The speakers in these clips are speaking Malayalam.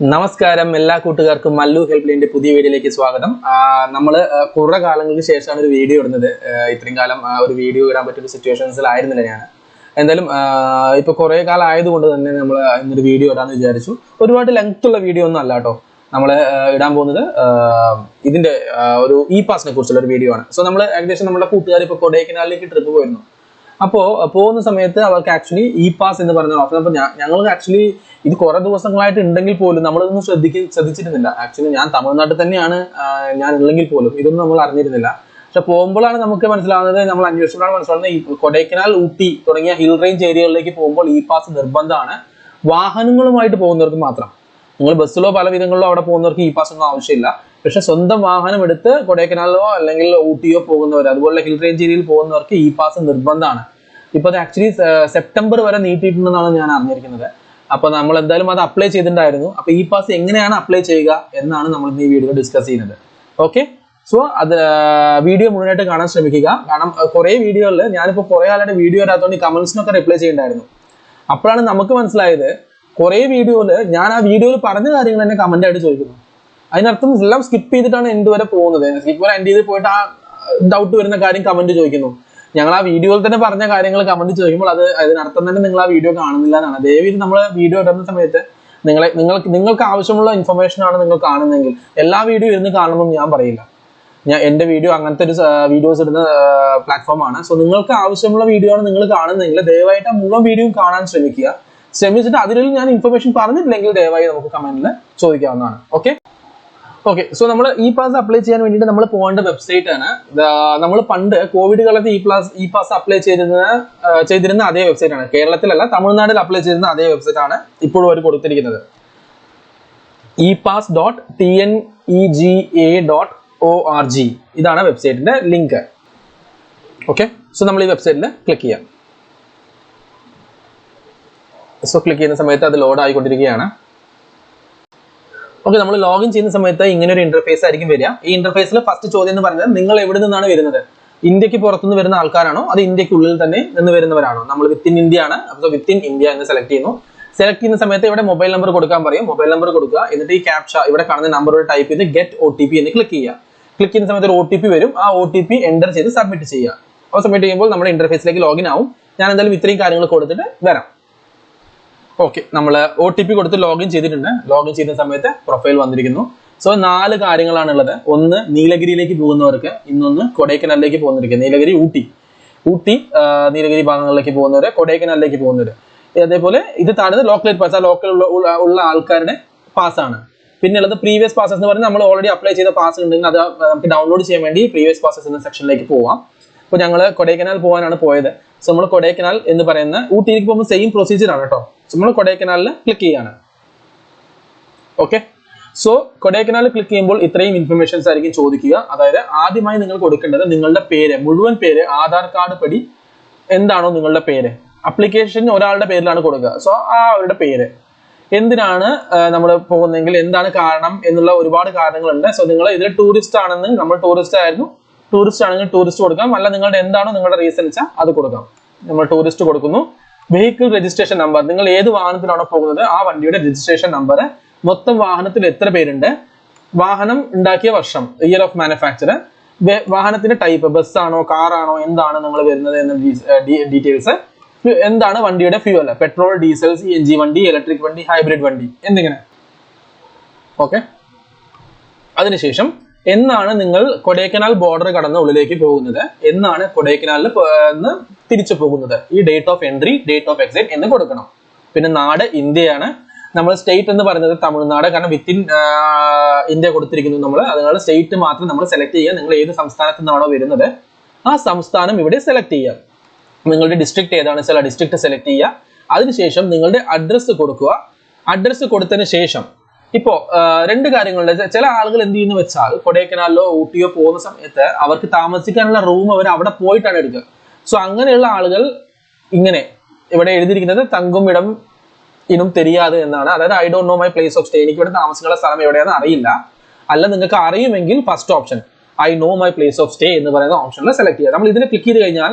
നമസ്കാരം എല്ലാ കൂട്ടുകാർക്കും മല്ലു ഹെൽപ്പ് ലൈന്റെ പുതിയ വീഡിയോയിലേക്ക് സ്വാഗതം. നമ്മൾ കുറെ കാലങ്ങൾക്ക് ശേഷമാണ് ഒരു വീഡിയോ ഇടുന്നത്. ഇത്രയും കാലം ഒരു വീഡിയോ ഇടാൻ പറ്റിയ സിറ്റുവേഷൻസിലായിരുന്നില്ല ഞാൻ. എന്തായാലും ഇപ്പൊ കുറെ കാലം ആയതുകൊണ്ട് തന്നെ നമ്മൾ ഇന്നൊരു വീഡിയോ ഇടാന്ന് വിചാരിച്ചു. ഒരുപാട് ലെങ്ത് ഉള്ള വീഡിയോ ഒന്നും അല്ല കേട്ടോ നമ്മൾ ഇടാൻ പോകുന്നത്. ഇതിന്റെ ഒരു ഇ പാസിനെ കുറിച്ചുള്ള ഒരു വീഡിയോ ആണ്. സോ നമ്മൾ ഏകദേശം നമ്മുടെ കൂട്ടുകാർ ഇപ്പൊ കൊടൈക്കനാലിലേക്ക് ട്രിപ്പ് പോയിരുന്നു. അപ്പോൾ പോകുന്ന സമയത്ത് അവർക്ക് ആക്ച്വലി ഇ പാസ് എന്ന് പറയുന്ന ഓപ്ഷൻ അപ്പോൾ ഞങ്ങൾക്ക് ആക്ച്വലി ഇത് കുറെ ദിവസങ്ങളായിട്ട് ഉണ്ടെങ്കിൽ പോലും നമ്മളിതൊന്നും ശ്രദ്ധിക്ക ശ്രദ്ധിച്ചിരുന്നില്ല. ആക്ച്വലി ഞാൻ തമിഴ്നാട്ടിൽ തന്നെയാണ് ഞാൻ ഉള്ളെങ്കിൽ പോലും. ഇതൊന്നും നമ്മൾ അറിഞ്ഞിരുന്നില്ല. പക്ഷെ പോകുമ്പോഴാണ് നമുക്ക് മനസ്സിലാവുന്നത് നമ്മൾ അന്വേഷിച്ചപ്പോഴാണ് മനസ്സിലാവുന്നത് കൊടൈക്കനാൽ ഊട്ടി തുടങ്ങിയ ഹിൽ റേഞ്ച് ഏരിയകളിലേക്ക് പോകുമ്പോൾ ഇ പാസ് നിർബന്ധമാണ്. വാഹനങ്ങളുമായിട്ട് പോകുന്നവർക്ക് മാത്രം. നിങ്ങൾ ബസ്സിലോ പല വിധങ്ങളിലോ അവിടെ പോകുന്നവർക്ക് ഇ പാസ് ഒന്നും ആവശ്യമില്ല. പക്ഷെ സ്വന്തം വാഹനം എടുത്ത് കൊടൈക്കനാലോ അല്ലെങ്കിൽ ഊട്ടിയോ പോകുന്നവർ അതുപോലെ ഹിൽ റേഞ്ച് ഏരിയയിൽ പോകുന്നവർക്ക് ഇ പാസ് നിർബന്ധമാണ്. ഇപ്പൊ അത് ആക്ച്വലി സെപ്റ്റംബർ വരെ നീട്ടിയിട്ടുണ്ടെന്നാണ് ഞാൻ അറിഞ്ഞിരിക്കുന്നത്. അപ്പൊ നമ്മൾ എന്തായാലും അത് അപ്ലൈ ചെയ്തിട്ടുണ്ടായിരുന്നു. അപ്പൊ ഇ പാസ് എങ്ങനെയാണ് അപ്ലൈ ചെയ്യുക എന്നാണ് നമ്മൾ ഈ വീഡിയോ ഡിസ്കസ് ചെയ്യുന്നത്. ഓക്കെ സോ അത് വീഡിയോ മുഴുവനായിട്ട് കാണാൻ ശ്രമിക്കുക. കാരണം കുറെ വീഡിയോകളിൽ ഞാനിപ്പോ കുറെ ആളുടെ വീഡിയോ വരാത്തതുകൊണ്ട് കമന്റ്സിനൊക്കെ റിപ്ലൈ ചെയ്യണ്ടായിരുന്നു. അപ്പോഴാണ് നമുക്ക് മനസ്സിലായത് കുറെ വീഡിയോയിൽ ഞാൻ ആ വീഡിയോയിൽ പറഞ്ഞ കാര്യങ്ങൾ തന്നെ കമന്റ് ആയിട്ട് ചോദിക്കുന്നു. അതിനർത്ഥം എല്ലാം സ്കിപ്പ് ചെയ്തിട്ടാണ് എൻഡ് വരെ പോകുന്നത്. സ്കിപ്പ് വരെ എൻഡ് ചെയ്ത് പോയിട്ട് ആ ഡൗട്ട് വരുന്ന കാര്യം കമന്റ് ചോദിക്കുന്നു. ഞങ്ങൾ ആ വീഡിയോയിൽ തന്നെ പറഞ്ഞ കാര്യങ്ങൾ കമന്റ് ചോദിക്കുമ്പോൾ അത് അതിനർത്ഥം തന്നെ നിങ്ങൾ ആ വീഡിയോ കാണുന്നില്ല എന്നാണ്. ദയവീത് നമ്മൾ വീഡിയോ ഇടുന്ന സമയത്ത് നിങ്ങളെ നിങ്ങൾക്ക് നിങ്ങൾക്ക് ആവശ്യമുള്ള ഇൻഫർമേഷൻ ആണ് നിങ്ങൾ കാണുന്നതെങ്കിൽ എല്ലാ വീഡിയോ ഇരുന്ന് കാണണമെന്ന് ഞാൻ പറയില്ല. ഞാൻ എന്റെ വീഡിയോ അങ്ങനത്തെ ഒരു വീഡിയോസ് ഇടുന്ന പ്ലാറ്റ്ഫോമാണ് സോ നിങ്ങൾക്ക് ആവശ്യമുള്ള വീഡിയോ ആണ് നിങ്ങൾ കാണുന്നതെങ്കിൽ ദയവായിട്ട് ആ മുഴുവൻ വീഡിയോയും കാണാൻ ശ്രമിക്കുക. ശ്രമിച്ചിട്ട് അതിൽ ഞാൻ ഇൻഫർമേഷൻ പറഞ്ഞിട്ടില്ലെങ്കിൽ ദയവായി നമുക്ക് കമന്റിൽ ചോദിക്കാവുന്നതാണ്. ഓക്കെ ഓക്കെ സോ നമ്മൾ ഇ പാസ് അപ്ലൈ ചെയ്യാൻ വേണ്ടിയിട്ട് നമ്മൾ പോകേണ്ട വെബ്സൈറ്റ് ആണ്. നമ്മൾ പണ്ട് കോവിഡ് കാലത്ത് E pass E pass apply ചെയ്തിരുന്ന ചെയ്തിരുന്ന അതേ വെബ്സൈറ്റ് ആണ്. കേരളത്തിലല്ല തമിഴ്നാട്ടിൽ അപ്ലൈ ചെയ്തിരുന്ന അതേ വെബ്സൈറ്റ് ആണ് ഇപ്പോഴും അവർ കൊടുത്തിരിക്കുന്നത്. E pass dot T N E G A dot O R G ഇതാണ് വെബ്സൈറ്റിന്റെ ലിങ്ക് ഓക്കെ സോ നമ്മൾ ഈ വെബ്സൈറ്റിൽ ക്ലിക്ക് ചെയ്യാം. സോ ക്ലിക്ക് ചെയ്യുന്ന സമയത്ത് അത് ലോഡ് ആയിക്കൊണ്ടിരിക്കുകയാണ്. ഓക്കെ നമ്മൾ ലോഗിൻ ചെയ്യുന്ന സമയത്ത് ഇങ്ങനെ ഒരു ഇന്റർഫേസ് ആയിരിക്കും വരിക. ഈ ഇന്റർഫേസിൽ ഫസ്റ്റ് ചോദ്യം എന്ന് പറഞ്ഞാൽ നിങ്ങൾ എവിടെ നിന്നാണ് വരുന്നത്? ഇന്ത്യയ്ക്ക് പുറത്തുനിന്ന് വരുന്ന ആൾക്കാരാണോ? അത് ഇന്ത്യക്കുള്ളിൽ തന്നെ നിന്ന് വരുന്നവരാണോ? നമ്മൾ വിത്തിൻ ഇന്ത്യ ആണ്. അപ്പോൾ വിത്തിൻ ഇന്ത്യ എന്ന് സെലക്ട് ചെയ്യുന്നു. സെലക്ട് ചെയ്യുന്ന സമയത്ത് ഇവിടെ മൊബൈൽ നമ്പർ കൊടുക്കാൻ പറയും. മൊബൈൽ നമ്പർ കൊടുക്കുക. എന്നിട്ട് ഈ ക്യാപ്ഷ ഇവിടെ കാണുന്ന നമ്പർ ടൈപ്പ് ചെയ്ത് ഗെറ്റ് ഒ ടി പി എന്ന് ക്ലിക്ക് ചെയ്യുക. ക്ലിക്ക് ചെയ്യുന്ന സമയത്ത് ഒരു ഒ ടി പി വരും. ആ ഒ ടി പി എന്റർ ചെയ്ത് സബ്മിറ്റ് ചെയ്യുക. അപ്പോൾ സബ്മിറ്റ് ചെയ്യുമ്പോൾ നമ്മുടെ ഇന്റർഫേസിലേക്ക് ലോഗിൻ ആവും. ഞാൻ എന്തായാലും ഇത്രയും കാര്യങ്ങൾ കൊടുത്തിട്ട് വരാം. ഓക്കെ നമ്മൾ ഒ ടി പി കൊടുത്ത് ലോഗിൻ ചെയ്തിട്ടുണ്ട്. ലോഗിൻ ചെയ്യുന്ന സമയത്ത് പ്രൊഫൈൽ വന്നിരിക്കുന്നു. സോ നാല് കാര്യങ്ങളാണ് ഉള്ളത് ഒന്ന് നീലഗിരിയിലേക്ക് പോകുന്നവർക്ക് ഇന്നൊന്ന് കൊടൈക്കനാലിലേക്ക് പോകുന്നവർക്ക് നീലഗിരി ഊട്ടി. ഊട്ടി നീലഗിരി ഭാഗങ്ങളിലേക്ക് പോകുന്നവര് കൊടൈക്കനാലിലേക്ക് പോകുന്നവര്. അതേപോലെ ഇത് താഴെ ലോക്കലേറ്റ് പാസ് ആ ലോക്കൽ ഉള്ള ആൾക്കാരുടെ പാസ് ആണ്. പിന്നെ ഉള്ളത് പ്രീവിയസ് പാസസ് എന്ന് പറഞ്ഞാൽ നമ്മൾ ഓൾറെഡി അപ്ലൈ ചെയ്ത പാസ് ഉണ്ടെങ്കിൽ അത് നമുക്ക് ഡൗൺലോഡ് ചെയ്യാൻ വേണ്ടി പ്രീവിയസ് പാസസ് എന്ന സെക്ഷനിലേക്ക് പോവാം. അപ്പോൾ ഞങ്ങൾ കൊടൈക്കനാൽ പോകാനാണ് പോയത്. സോ നമ്മൾ കൊടൈക്കനാൽ എന്ന് പറയുന്ന ഊട്ടിയിലേക്ക് പോകുമ്പോൾ സെയിം പ്രൊസീജിയർ ആണ് കേട്ടോ. നമ്മൾ കൊടൈക്കനാലിൽ ക്ലിക്ക് ചെയ്യാണ്. ഓക്കെ സോ കൊടൈക്കനാലിൽ ക്ലിക്ക് ചെയ്യുമ്പോൾ ഇത്രയും ഇൻഫർമേഷൻസ് ആയിരിക്കും ചോദിക്കുക. അതായത് ആദ്യമായി നിങ്ങൾ കൊടുക്കേണ്ടത് നിങ്ങളുടെ പേര് മുഴുവൻ പേര് ആധാർ കാർഡ് പടി എന്താണോ നിങ്ങളുടെ പേര്. അപ്ലിക്കേഷൻ ഒരാളുടെ പേരിലാണ് കൊടുക്കുക. സോ ആ അവരുടെ പേര്. എന്തിനാണ് നമ്മൾ പോകുന്നതെങ്കിൽ എന്താണ് കാരണം എന്നുള്ള ഒരുപാട് കാരണങ്ങളുണ്ട്. സോ നിങ്ങൾ ഇതിൽ ടൂറിസ്റ്റ് ആണെന്ന് നമ്മൾ ടൂറിസ്റ്റ് ആയിരുന്നു. ടൂറിസ്റ്റ് ആണെങ്കിൽ ടൂറിസ്റ്റ് കൊടുക്കാം. അല്ല നിങ്ങളുടെ എന്താണോ നിങ്ങളുടെ റീസൺ വെച്ചാൽ അത് കൊടുക്കാം. നമ്മൾ ടൂറിസ്റ്റ് കൊടുക്കുന്നു. വെഹിക്കിൾ രജിസ്ട്രേഷൻ നമ്പർ നിങ്ങൾ ഏത് വാഹനത്തിലാണോ പോകുന്നത് ആ വണ്ടിയുടെ രജിസ്ട്രേഷൻ നമ്പർ മൊത്തം വാഹനത്തിൽ എത്ര പേരുണ്ട്? വാഹനം ഉണ്ടാക്കിയ വർഷം ഇയർ ഓഫ് മാനുഫാക്ചർ വാഹനത്തിന്റെ ടൈപ്പ് ബസ് ആണോ കാറാണോ എന്താണ് നിങ്ങൾ വരുന്നത് എന്ന ഡീറ്റെയിൽസ് എന്താണ് വണ്ടിയുടെ fuel petrol diesel C N G വണ്ടി ഇലക്ട്രിക് വണ്ടി ഹൈബ്രിഡ് വണ്ടി എന്നിങ്ങനെ. ഓക്കെ അതിനുശേഷം എന്നാണ് നിങ്ങൾ കൊടൈക്കനാൽ ബോർഡർ കടന്ന് ഉള്ളിലേക്ക് പോകുന്നത്? എന്നാണ് കൊടൈക്കനാലിൽ തിരിച്ചു പോകുന്നത്. ഈ date of entry date of exit എന്ന് കൊടുക്കണം. പിന്നെ നാട് ഇന്ത്യയാണ്. നമ്മൾ സ്റ്റേറ്റ് എന്ന് പറയുന്നത് തമിഴ്നാട്. കാരണം വിത്തിൻ ഇന്ത്യ കൊടുത്തിരിക്കുന്നു നമ്മൾ അതുകൊണ്ട് സ്റ്റേറ്റ് മാത്രം നമ്മൾ സെലക്ട് ചെയ്യുക. നിങ്ങൾ ഏത് സംസ്ഥാനത്തു നിന്നാണോ വരുന്നത് ആ സംസ്ഥാനം ഇവിടെ സെലക്ട് ചെയ്യുക. നിങ്ങളുടെ ഡിസ്ട്രിക്ട് ഏതാണ്? വെച്ചാൽ ഡിസ്ട്രിക്ട് സെലക്ട് ചെയ്യുക. അതിനുശേഷം നിങ്ങളുടെ അഡ്രസ്സ് കൊടുക്കുക. അഡ്രസ്സ് കൊടുത്തതിന് ശേഷം ഇപ്പോ രണ്ട് കാര്യങ്ങളുണ്ട്. ചില ആളുകൾ എന്ത് ചെയ്യുന്നു വെച്ചാൽ കൊടൈക്കനാലിലോ ഊട്ടിയോ പോകുന്ന സമയത്ത് അവർക്ക് താമസിക്കാനുള്ള റൂം അവർ അവിടെ പോയിട്ടാണ് എടുക്കുക. സോ അങ്ങനെയുള്ള ആളുകൾ ഇങ്ങനെ ഇവിടെ എഴുതിയിരിക്കുന്നത് തങ്കും ഇടം ഇനും തെരിയാതെ എന്നാണ്. അതായത് I don't know my place of stay എനിക്ക് ഇവിടെ താമസിക്കാനുള്ള സ്ഥലം എവിടെയാണെന്ന് അറിയില്ല. അല്ല നിങ്ങൾക്ക് അറിയുമെങ്കിൽ first option I know my place of stay എന്ന് പറയുന്ന ഓപ്ഷനിൽ സെലക്ട് ചെയ്യുക. നമ്മൾ ഇതിൽ ക്ലിക്ക് ചെയ്ത് കഴിഞ്ഞാൽ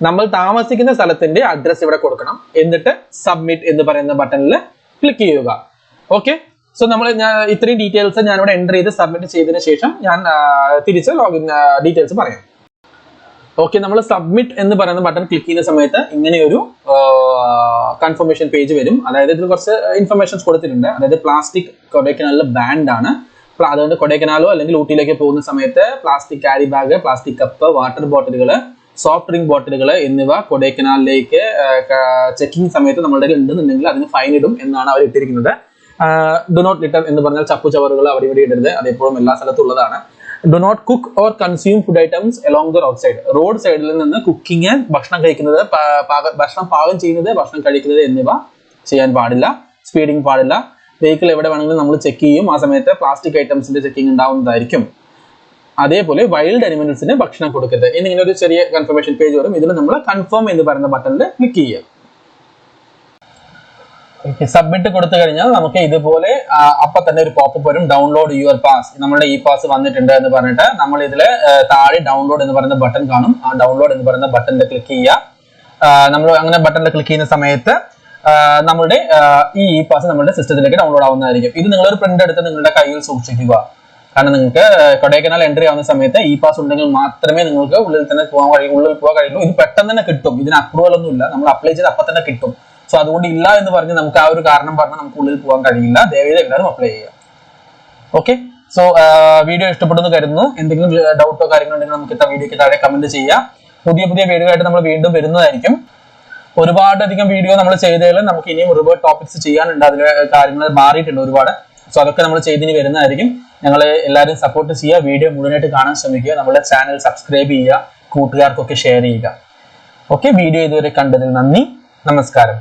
നമ്മൾ താമസിക്കുന്ന സ്ഥലത്തിന്റെ അഡ്രസ് ഇവിടെ കൊടുക്കണം. എന്നിട്ട് സബ്മിറ്റ് എന്ന് പറയുന്ന ബട്ടണിൽ ക്ലിക്ക് ചെയ്യുക. ഓക്കെ സോ നമ്മൾ ഞാൻ ഇത്രയും ഡീറ്റെയിൽസ് ഞാൻ ഇവിടെ എന്റർ ചെയ്ത് സബ്മിറ്റ് ചെയ്തതിന് ശേഷം ഞാൻ തിരിച്ച് ലോഗിൻ ഡീറ്റെയിൽസ് പറയാം. ഓക്കെ നമ്മൾ സബ്മിറ്റ് എന്ന് പറയുന്ന ബട്ടൺ ക്ലിക്ക് ചെയ്യുന്ന സമയത്ത് ഇങ്ങനെ ഒരു കൺഫർമേഷൻ പേജ് വരും. അതായത് ഇതിൽ കുറച്ച് ഇൻഫർമേഷൻസ് കൊടുത്തിട്ടുണ്ട്. അതായത് പ്ലാസ്റ്റിക് കൊടൈക്കനാലിലെ ആണ്. അതുകൊണ്ട് കൊടൈക്കനാലോ അല്ലെങ്കിൽ ഊട്ടിയിലേക്ക് പോകുന്ന സമയത്ത് plastic carry bag plastic cup water ബോട്ടിലുകൾ soft drink ബോട്ടിലുകൾ എന്നിവ കൊടൈക്കനാലിലേക്ക് ചെക്കിംഗ് സമയത്ത് നമ്മളുടെ ഉണ്ടെന്നുണ്ടെങ്കിൽ അതിന് ഫൈൻ ഇടും എന്നാണ് അവർ ഇട്ടിരിക്കുന്നത് ഡു നോട്ട് ലിറ്റർ എന്ന് പറഞ്ഞാൽ ചപ്പു ചവറുകൾ ഇവിടെ ഇടരുത്. അതെപ്പോഴും എല്ലാ സ്ഥലത്തും ഉള്ളതാണ്. Do not cook or consume food items along the road side road സൈഡിൽ നിന്ന് കുക്കിംഗ് ഭക്ഷണം കഴിക്കുന്നത് ഭക്ഷണം പാകം ചെയ്യുന്നത് ഭക്ഷണം കഴിക്കുന്നത് എന്നിവ ചെയ്യാൻ പാടില്ല. സ്പീഡിങ് പാടില്ല. വെഹിക്കിൾ എവിടെ വേണമെങ്കിലും നമ്മൾ ചെക്ക് ചെയ്യും. ആ സമയത്ത് പ്ലാസ്റ്റിക് ഐറ്റംസിന്റെ ചെക്കിംഗ് ഉണ്ടാവുന്നതായിരിക്കും. അതേപോലെ വൈൽഡ് അനിമൽസിന് ഭക്ഷണം കൊടുക്കരുത്. എന്നിങ്ങനെ ഒരു ചെറിയ കൺഫർമേഷൻ പേജ് വരും. ഇതിൽ നമ്മൾ കൺഫേം എന്ന് പറയുന്ന ബട്ടണിൽ ക്ലിക്ക് ചെയ്യുക. സബ്മിറ്റ് കൊടുത്തു കഴിഞ്ഞാൽ നമുക്ക് ഇതുപോലെ അപ്പൊ തന്നെ ഒരു പോപ്പ് വരും. ഡൗൺലോഡ് യുവർ പാസ് നമ്മുടെ ഇ പാസ് വന്നിട്ടുണ്ട് എന്ന് പറഞ്ഞിട്ട് നമ്മൾ ഇതിൽ താഴെ ഡൗൺലോഡ് എന്ന് പറയുന്ന ബട്ടൺ കാണും. ആ ഡൗൺലോഡ് എന്ന് പറയുന്ന ബട്ടണിൽ ക്ലിക്ക് ചെയ്യുക. നമ്മൾ അങ്ങനെ ബട്ടണിൽ ക്ലിക്ക് ചെയ്യുന്ന സമയത്ത് നമ്മുടെ ഈ ഇ പാസ് നമ്മുടെ സിസ്റ്റത്തിലേക്ക് ഡൗൺലോഡ് ആവുന്നതായിരിക്കും. ഇത് നിങ്ങൾ ഒരു പ്രിന്റ് എടുത്ത് നിങ്ങളുടെ കയ്യിൽ സൂക്ഷിക്കുക. കാരണം നിങ്ങൾക്ക് കൊടൈക്കനാൽ എൻട്രി ആവുന്ന സമയത്ത് ഇ പാസ് ഉണ്ടെങ്കിൽ മാത്രമേ നിങ്ങൾക്ക് ഉള്ളിൽ തന്നെ പോകാൻ കഴിയൂ ഉള്ളിൽ പോകാൻ കഴിയുള്ളൂ. ഇത് പെട്ടെന്ന് തന്നെ കിട്ടും. ഇതിന് അപ്രൂവൽ ഒന്നും ഇല്ല നമ്മൾ അപ്ലൈ ചെയ്ത് അപ്പൊ തന്നെ കിട്ടും. സോ അതുകൊണ്ട് ഇല്ല എന്ന് പറഞ്ഞ് നമുക്ക് ആ ഒരു കാരണം പറഞ്ഞ് നമുക്ക് ഉള്ളിൽ പോകാൻ കഴിയില്ല. ദയവേത് എല്ലാവരും അപ്ലൈ ചെയ്യുക. ഓക്കെ സോ വീഡിയോ ഇഷ്ടപ്പെടുന്നു കരുതുന്നു. എന്തെങ്കിലും ഡൗട്ടോ കാര്യങ്ങളോ ഉണ്ടെങ്കിൽ നമുക്ക് വീഡിയോക്ക് താഴെ കമന്റ് ചെയ്യാം. പുതിയ പുതിയ വീഡിയോ ആയിട്ട് നമ്മൾ വീണ്ടും വരുന്നതായിരിക്കും. ഒരുപാടധികം വീഡിയോ നമ്മൾ ചെയ്തതിൽ നമുക്ക് ഇനിയും ഒരുപാട് ടോപ്പിക്സ് ചെയ്യാനുണ്ട്. അതിലെ കാര്യങ്ങൾ മാറിയിട്ടുണ്ട് ഒരുപാട്. സോ അതൊക്കെ നമ്മൾ ചെയ്തിന് വരുന്നതായിരിക്കും. ഞങ്ങൾ എല്ലാവരും സപ്പോർട്ട് ചെയ്യുക. വീഡിയോ മുഴുവനായിട്ട് കാണാൻ ശ്രമിക്കുക. നമ്മുടെ ചാനൽ സബ്സ്ക്രൈബ് ചെയ്യുക. കൂട്ടുകാർക്കൊക്കെ ഷെയർ ചെയ്യുക. ഓക്കെ വീഡിയോ ഇതുവരെ കണ്ടതിൽ നന്ദി. നമസ്കാരം.